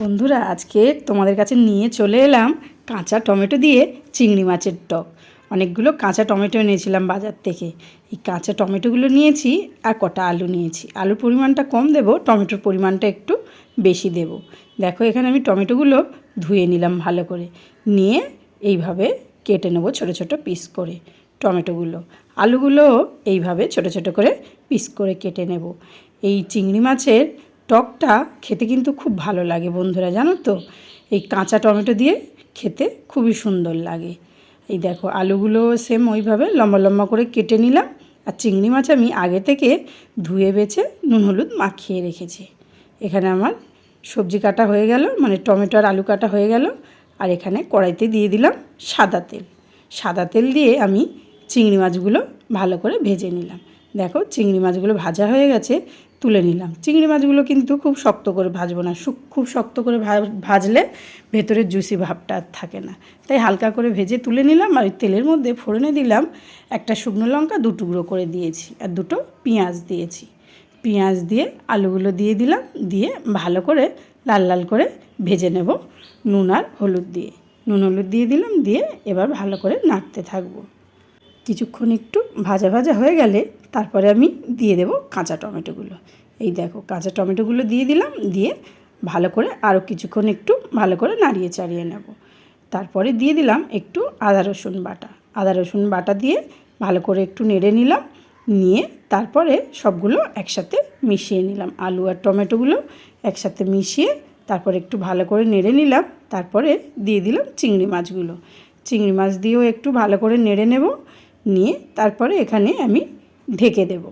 বন্ধুরা, আজকে তোমাদের কাছে নিয়ে চলে এলাম কাঁচা টমেটো দিয়ে চিংড়ি মাছের টক। অনেকগুলো কাঁচা টমেটো এনেছিলাম বাজার থেকে। এই কাঁচা টমেটোগুলো নিয়েছি আর কটা আলু নিয়েছি। আলুর পরিমাণটা কম দেব, টমেটোর পরিমাণটা একটু বেশি দেব। দেখো, এখানে আমি টমেটোগুলো ধুয়ে নিলাম ভালো করে। নিয়ে এইভাবে কেটে নেব ছোটো ছোটো পিস করে টমেটোগুলো। আলুগুলো এইভাবে ছোটো ছোটো করে পিস করে কেটে নেব। এই চিংড়ি মাছের টকটা খেতে কিন্তু খুব ভালো লাগে বন্ধুরা, জানো তো? এই কাঁচা টমেটো দিয়ে খেতে খুবই সুন্দর লাগে। এই দেখো, আলুগুলো সেম ওইভাবে লম্বা লম্বা করে কেটে নিলাম আর চিংড়ি মাছ আমি আগে থেকে ধুয়ে বেছে নুন হলুদ মাখিয়ে রেখেছি। এখানে আমার সবজি কাটা হয়ে গেল মানে টমেটো আর আলু কাটা হয়ে গেল আর এখানে কড়াইতে দিয়ে দিলাম সাদা তেল। সাদা তেল দিয়ে আমি চিংড়ি মাছগুলো ভালো করে ভেজে নিলাম। দেখো, চিংড়ি মাছগুলো ভাজা হয়ে গেছে তুলে নিলাম। চিংড়ি মাছগুলো কিন্তু খুব শক্ত করে ভাজবো না। খুব শক্ত করে ভাজলে ভেতরের জুসি ভাবটা আর থাকে না। তাই হালকা করে ভেজে তুলে নিলাম আর তেলের মধ্যে ফোড়নে দিলাম একটা শুকনো লঙ্কা দু টুকরো করে দিয়েছি আর দুটো পেঁয়াজ দিয়েছি। পেঁয়াজ দিয়ে আলুগুলো দিয়ে দিলাম, দিয়ে ভালো করে লাল লাল করে ভেজে নেব নুন আর হলুদ দিয়ে। নুন হলুদ দিয়ে দিলাম, দিয়ে এবার ভালো করে নাড়তে থাকব। কিছুক্ষণ একটু ভাজা ভাজা হয়ে গেলে তারপরে আমি দিয়ে দেব কাঁচা টমেটোগুলো। এই দেখো, কাঁচা টমেটোগুলো দিয়ে দিলাম, দিয়ে ভালো করে আরও কিছুক্ষণ একটু ভালো করে নাড়িয়ে চাড়িয়ে নেব। তারপরে দিয়ে দিলাম একটু আদা রসুন বাটা। আদা রসুন বাটা দিয়ে ভালো করে একটু নেড়ে নিলাম, নিয়ে তারপরে সবগুলো একসাথে মিশিয়ে নিলাম। আলু আর টমেটোগুলো একসাথে মিশিয়ে তারপরে একটু ভালো করে নেড়ে নিলাম, তারপরে দিয়ে দিলাম চিংড়ি মাছগুলো। চিংড়ি মাছ দিয়েও একটু ভালো করে নেড়ে নেব নিয়ে তারপরে এখানে আমি ঢেকে দেব।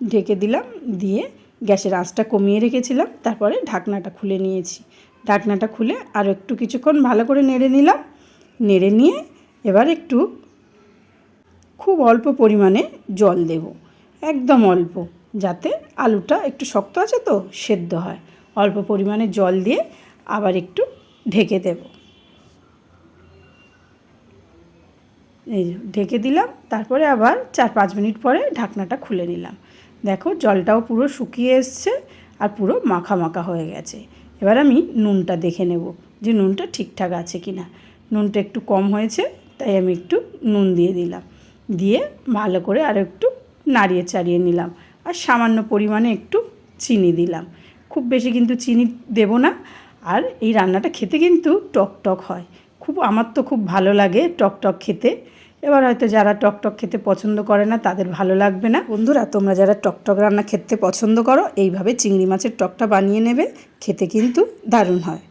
ঢেকে দিলাম, দিয়ে গ্যাসের আঁচটা কমিয়ে রেখেছিলাম, তারপরে ঢাকনাটা খুলে নিয়েছি। ঢাকনাটা খুলে আরও একটু কিছুক্ষণ ভালো করে নেড়ে নিলাম। নেড়ে নিয়ে এবার একটু খুব অল্প পরিমাণে জল দেব। একদম অল্প, যাতে আলুটা একটু শক্ত আছে তো, সেদ্ধ হয়। অল্প পরিমাণে জল দিয়ে আবার একটু ঢেকে দেব। এই ঢেকে দিলাম, তারপরে আবার চার পাঁচ মিনিট পরে ঢাকনাটা খুলে নিলাম। দেখো জলটাও পুরো শুকিয়ে এসছে আর পুরো মাখা মাখা হয়ে গেছে। এবার আমি নুনটা দেখে নেব যে নুনটা ঠিকঠাক আছে কি না। নুনটা একটু কম হয়েছে, তাই আমি একটু নুন দিয়ে দিলাম। দিয়ে ভালো করে আরও একটু নাড়িয়ে চাড়িয়ে নিলাম আর সামান্য পরিমাণে একটু চিনি দিলাম। খুব বেশি কিন্তু চিনি দেব না। আর এই রান্নাটা খেতে কিন্তু টক টক হয়। খুব, আমার তো খুব ভালো লাগে টক টক খেতে। এবার হয়তো যারা টক টক খেতে পছন্দ করে না, তাদের ভালো লাগবে না। বন্ধুরা, তোমরা যারা টক টক রান্না খেতে পছন্দ করো, এইভাবে চিংড়ি মাছের টকটা বানিয়ে নেবে, খেতে কিন্তু দারুণ হয়।